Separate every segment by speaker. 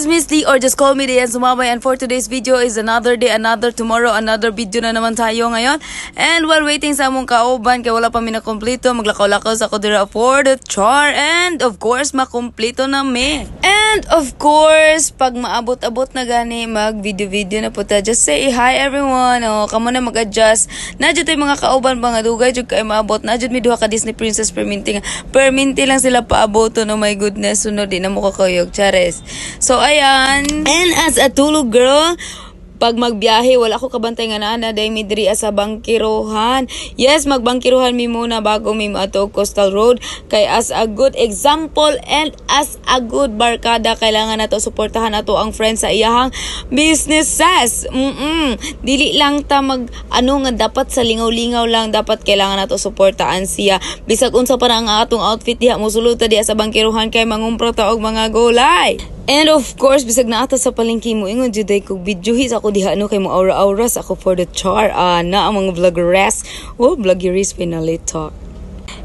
Speaker 1: is Miss Lee or just call me Dian Sumabay and for today's video is another day, another tomorrow, another video na naman tayo ngayon. And while waiting sa among kauban, kaya wala pa mi nakompleto, maglakaw-lakaw sa Kodira for the char and of course, makompleto na mi. And of course, pag maabot-abot na gani, mag-video-video na po ta. Just say hi everyone. O, kamo na mag-adjust. Nadyo tayo mga kauban mga dugay, jud kay maabot. Nadyo mi duha ka Disney Princess Perminti nga. Perminti lang sila paabot no my goodness. Sunod di na mo kakayog. Chares. So, ayan. And as a tulog girl, pag magbiyahe, wala ko kabantay nga na day mi sa bangkirohan. Yes, magbangkirohan mi muna bago mi ato Coastal Road. Kay as a good example and as a good barkada, kailangan nato suportahan nato ang friends sa iyahang businesses. Mm Dili lang ta mag ano nga dapat sa lingaw-lingaw lang dapat kailangan nato suportahan siya. Bisag unsa pa na ang atong outfit diha mosulod ta diha sa bangkirohan kay mangumpro ta og mga gulay. And of course, bisag na ata sa palengke mo, ingon juday kog videohis ako diha ano kay mo aura-auras ako for the char. Ah, na ang mga vloggeres. Oh, vloggeres pinali talk.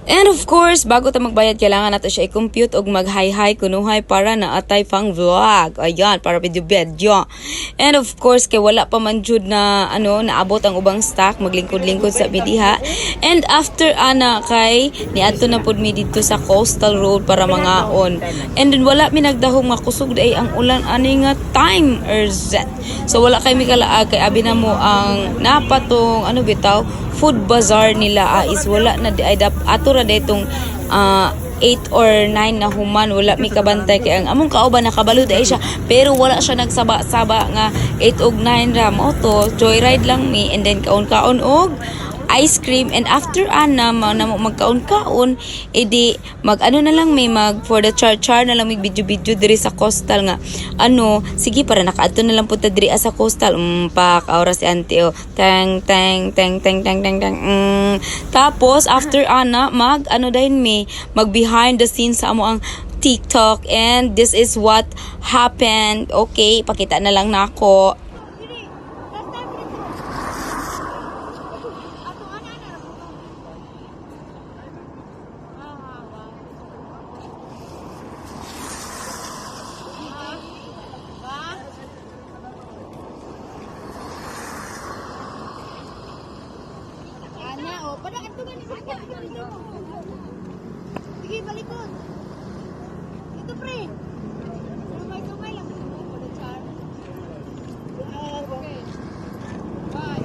Speaker 1: And of course, bago ta magbayad, kailangan nato siya i-compute og mag-hi-hi kunuhay para na atay pang vlog. Ayan, para video-video. And of course, kay wala pa man jud na ano, naabot ang ubang stock, maglingkod-lingkod sa bidiha. And after ana kay niadto na pud mi dito sa Coastal Road para mga on. And then wala mi nagdahong makusog ay ang ulan ani nga time or zet. So wala kay mi kalaag kay abi na mo ang napatong ano bitaw food bazaar nila ah, is wala na di ay dap ato ra daytong ah, 8 or 9 na human wala mi kabantay kay ang among kauban nakabalod ay siya. Pero wala siya nagsaba-saba nga 8 og 9 ra mo to joyride lang mi and then kaon-kaon og ice cream and after ana ma na mo magkaon-kaon edi mag ano na lang may mag for the char char na lang may video video diri sa coastal nga ano sige para nakaadto na lang punta diri sa coastal um pak aura si auntie oh tang tang tang tang tang tang tang mm. tapos after ana mag ano dahin mi mag behind the scenes sa amo ang TikTok and this is what happened okay pakita na lang nako
Speaker 2: oh. Ni sakit dito. Sige, balikod. Ito, pre. Sumay-sumay lang. Okay. Bye.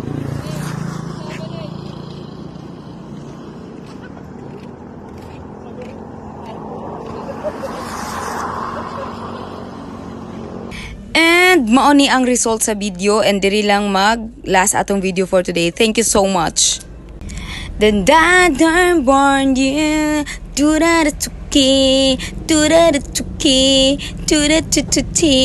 Speaker 1: And mao ni ang result sa video and diri lang mag last atong video for today. Thank you so much. Then I don't want you. 뚜라르 투키, 뚜라르 투키, 뚜라투투티.